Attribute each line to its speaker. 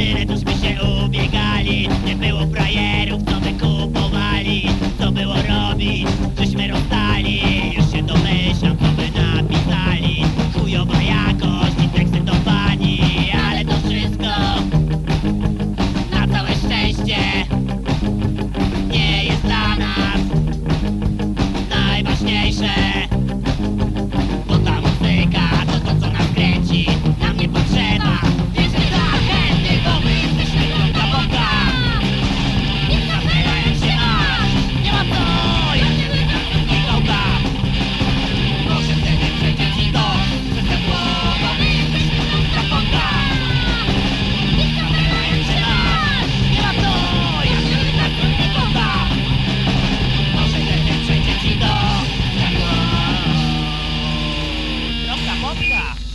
Speaker 1: Piratów my się ubiegali, nie było projektu. Yeah.